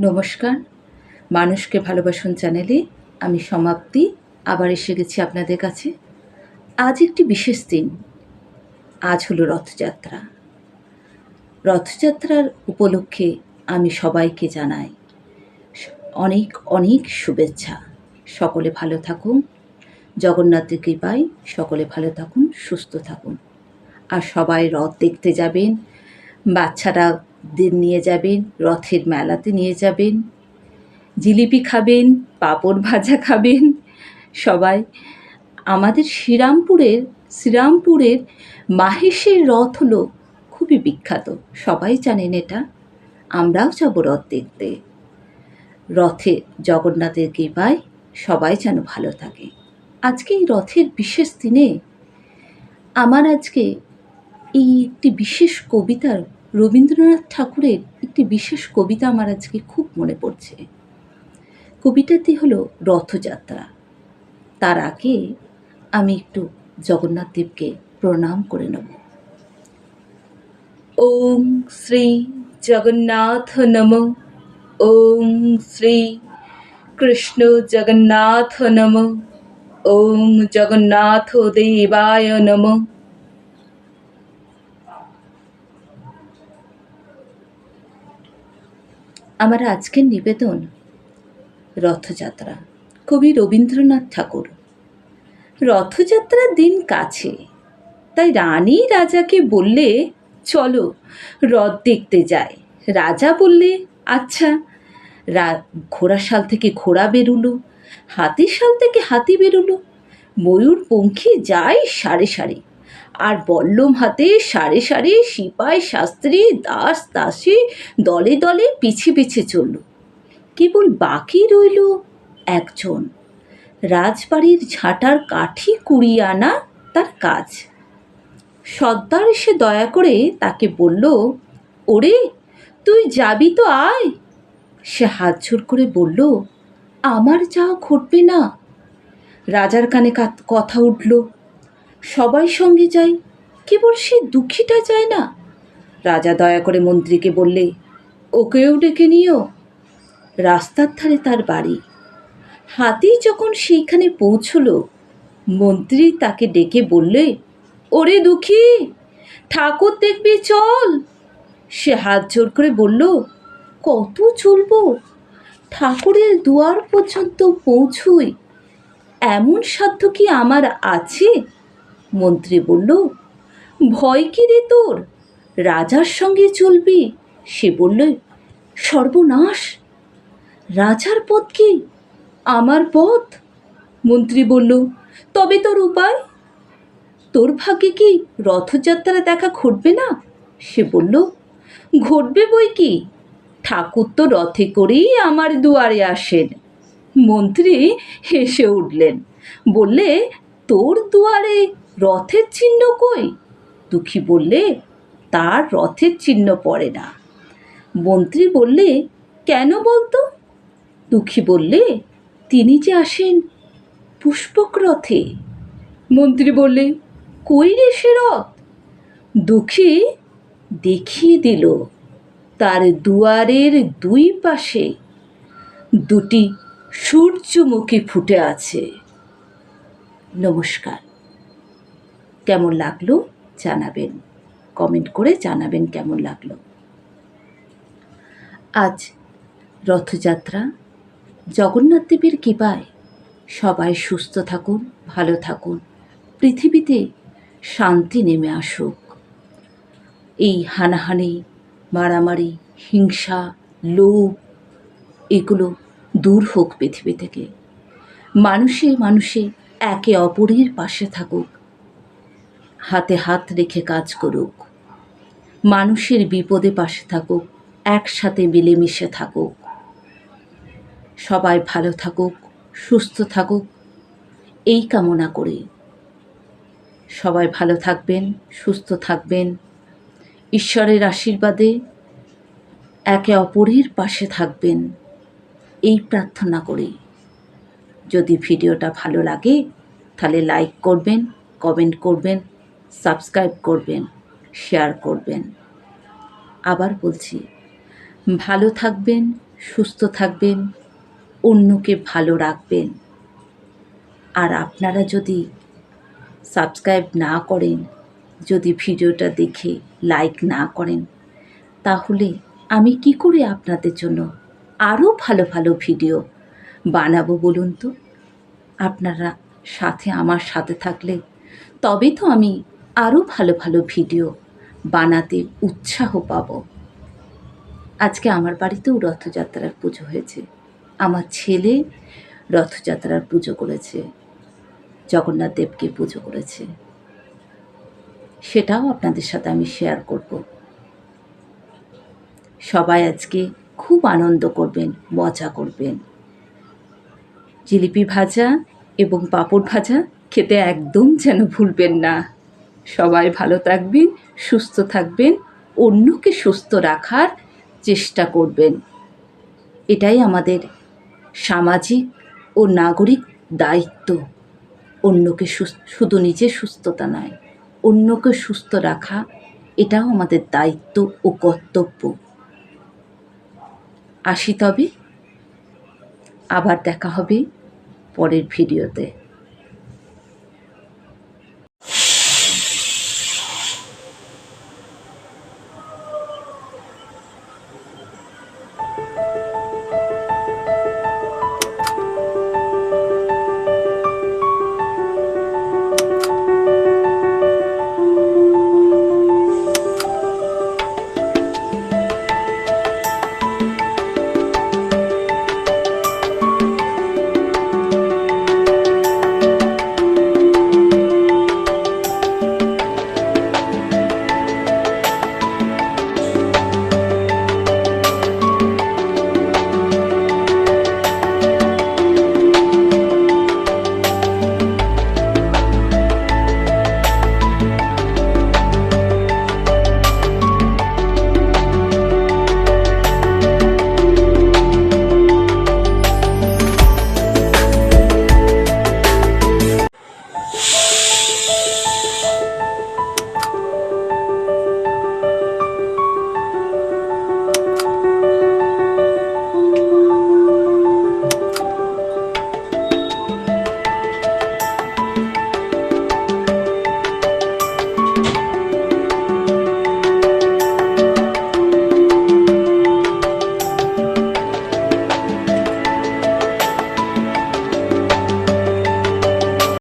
নমস্কার। মানুষকে ভালোবাসুন চ্যানেলে আমি সমাপ্তি, আবার এসে গেছি আপনাদের কাছে। আজ একটি বিশেষ দিন। আজ হলো রথযাত্রা। রথযাত্রার উপলক্ষে আমি সবাইকে জানাই অনেক অনেক শুভেচ্ছা। সকলে ভালো থাকুন, জগন্নাথের কৃপায় সকলে ভালো থাকুন, সুস্থ থাকুন। আর সবাই রথ দেখতে যাবেন, বাচ্চারা নিয়ে যাবেন, রথের মেলাতে নিয়ে যাবেন, জিলিপি খাবেন, পাঁপড় ভাজা খাবেন, সবাই। আমাদের শ্রীরামপুরের শ্রীরামপুরের মাহেশের রথ হলো খুবই বিখ্যাত, সবাই জানেন এটা। আমরাও যাব রথ দেখতে। রথে জগন্নাথের কৃপায় সবাই যেন ভালো থাকে। আজকে এই রথের বিশেষ দিনে আমার আজকে এই একটি বিশেষ কবিতার রবীন্দ্রনাথ ঠাকুরের একটি বিশেষ কবিতা আমার আজকে খুব মনে পড়ছে। কবিতাটি হলো রথযাত্রা। তার আগে আমি একটু জগন্নাথ দেবকে প্রণাম করে নেব। ওম শ্রী জগন্নাথ নম। ওম শ্রী কৃষ্ণ জগন্নাথ নম। ওম জগন্নাথ দেবায় নম। আমার আজকের নিবেদন, রথযাত্রা। কবি রবীন্দ্রনাথ ঠাকুর। রথযাত্রার দিন কাছে। তাই রানী রাজাকে বললে, চলো, রথ দেখতে যায় রাজা বললে আচ্ছা। রা, ঘোড়াশাল থেকে ঘোড়া বেরুলো, হাতিশাল থেকে হাতি বেরুলো। ময়ূর পঙ্খী যায় সারে সারে। আর বল্লম হাতে সারে সারে সিপাই, শাস্ত্রী, দাস, দাসী দলে দলে পিছে পিছে চলল। কেবল বাকি রইল একজন। রাজবাড়ির ঝাঁটার কাঠি কুড়িয়ে আনা তার কাজ। সর্দার এসে দয়া করে তাকে বলল, ওরে, তুই যাবি তো আয়। সে হাত জোর করে বলল, আমার যাওয়া ঘটবে না। রাজার কানে কথা উঠল সবাই সঙ্গে যাই কেবল সে দুঃখীটা যায় না। রাজা দয়া করে মন্ত্রীকে বললে, ওকেও ডেকে নিও। রাস্তার ধারে তার বাড়ি। হাতি যখন সেইখানে পৌঁছলো, মন্ত্রী তাকে ডেকে বললে, ওরে দুঃখী, ঠাকুর দেখবি, চল। সে হাত জোর করে বলল, কত চলবো? ঠাকুরের দুয়ার পর্যন্ত পৌঁছুই। এমন সাধ্য কি আমার আছে? মন্ত্রী বলল, ভয় কি রে তোর? রাজার সঙ্গে চলবি? সে বলল, সর্বনাশ। রাজার পথ কি? আমার পথ? মন্ত্রী বলল, তবে তোর উপায়। তোর ভাগ্যে কি রথযাত্রা দেখা ঘটবে না? সে বলল, ঘটবে বই কি? ঠাকুর তো রথে করেই আমার দুয়ারে আসেন। মন্ত্রী হেসে উঠলেন, বললে, তোর দুয়ারে রথের চিহ্ন কই? দুঃখী বললে, তার রথের চিহ্ন পড়ে না। মন্ত্রী বললে, কেন বলতো? দুঃখী বললে, তিনি যে আসেন পুষ্পক রথে। মন্ত্রী বললে, কই রে সে রথ? দুঃখী দেখিয়ে দিল তার দুয়ারের দুই পাশে। দুটি সূর্যমুখী ফুটে আছে। নমস্কার। কেমন লাগল জানাবেন। কমেন্ট করে জানাবেন কেমন লাগল। আজ রথযাত্রা, জগন্নাথ দেবের কৃপায় সবাই সুস্থ থাকুন, ভালো থাকুন, পৃথিবীতে শান্তি নেমে আসুক। এই হানাহানি, মারামারি, হিংসা, লোভ, এগুলো দূর হোক পৃথিবী থেকে। মানুষে মানুষে একে অপরের পাশে থাকুক। হাতে হাত রেখে কাজ করুক। মানুষের বিপদে পাশে থাকুক, একসাথে মিলেমিশে থাকুক। সবাই ভালো থাকুক, সুস্থ থাকুক, এই কামনা করে সবাই ভালো থাকবেন, সুস্থ থাকবেন। ঈশ্বরের আশীর্বাদে একে অপরের পাশে থাকবেন। এই প্রার্থনা করি যদি ভিডিওটা ভালো লাগে, তাহলে লাইক করবেন কমেন্ট করবেন সাবস্ক্রাইব করবেন, শেয়ার করবেন। আবার বলছি, ভালো থাকবেন, সুস্থ থাকবেন, অন্যকে ভালো রাখবেন। আর আপনারা যদি সাবস্ক্রাইব না করেন, যদি ভিডিওটা দেখে লাইক না করেন, তাহলে আমি কি করে আপনাদের জন্য আরও ভালো ভালো ভিডিও বানাবো বলুন তো? আপনারা সাথে, আমার সাথে থাকলে তবে তো আমি আরও ভালো ভালো ভিডিও বানাতে উৎসাহ পাব। আজকে আমার বাড়িতেও রথযাত্রার পুজো হয়েছে। আমার ছেলে রথযাত্রার পুজো করেছে। জগন্নাথ দেবকে পুজো করেছে। সেটাও আপনাদের সাথে আমি শেয়ার করব। সবাই আজকে খুব আনন্দ করবেন, মজা করবেন। জিলিপি ভাজা এবং পাঁপড় ভাজা খেতে একদম যেন ভুলবেন না। সবাই ভালো থাকবেন, সুস্থ থাকবেন, অন্যকে সুস্থ রাখার চেষ্টা করবেন। এটাই আমাদের সামাজিক ও নাগরিক দায়িত্ব। অন্যকে শুধু নিজের সুস্থতা নয়, অন্যকে সুস্থ রাখা, এটাও আমাদের দায়িত্ব ও কর্তব্য। আসি তবে, আবার দেখা হবে পরের ভিডিওতে।